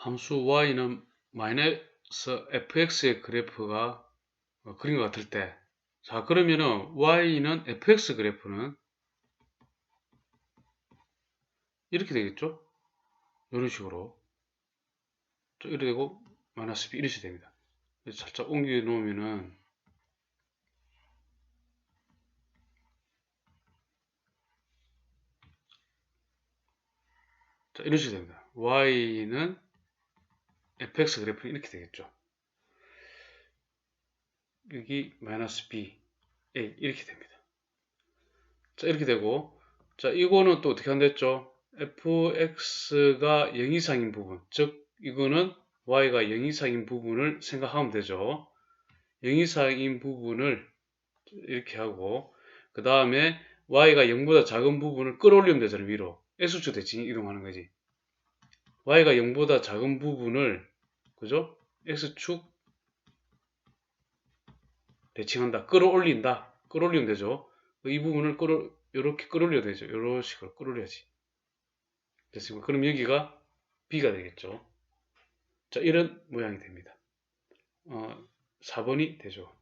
함수 y는 마이너스 fx의 그래프가 어, 그린 것 같을 때, 자, 그러면은 y는 fx 그래프는 이렇게 되겠죠? 이런 식으로. 자, 이렇게 되고, 마이너스 b 이렇게 됩니다. 살짝 옮겨 놓으면은, 자, 이런 식으로 됩니다. y는 fx 그래프 이렇게 되겠죠. 여기 마이너스 b a 이렇게 됩니다. 자 이렇게 되고 자 이거는 또 어떻게 한댔죠? fx가 0 이상인 부분 즉 이거는 y가 0 이상인 부분을 생각하면 되죠. 0 이상인 부분을 이렇게 하고 그 다음에 y가 0보다 작은 부분을 끌어올리면 되잖아요 위로 x축 대칭 이동하는 거지 y가 0보다 작은 부분을 그죠? x축 대칭한다. 끌어올린다. 끌어올리면 되죠. 이 부분을 끌어 이렇게 끌어올려야 되죠. 이런 식으로 끌어올려야지. 됐습니까? 그럼 여기가 b가 되겠죠. 자 이런 모양이 됩니다. 어, 4번이 되죠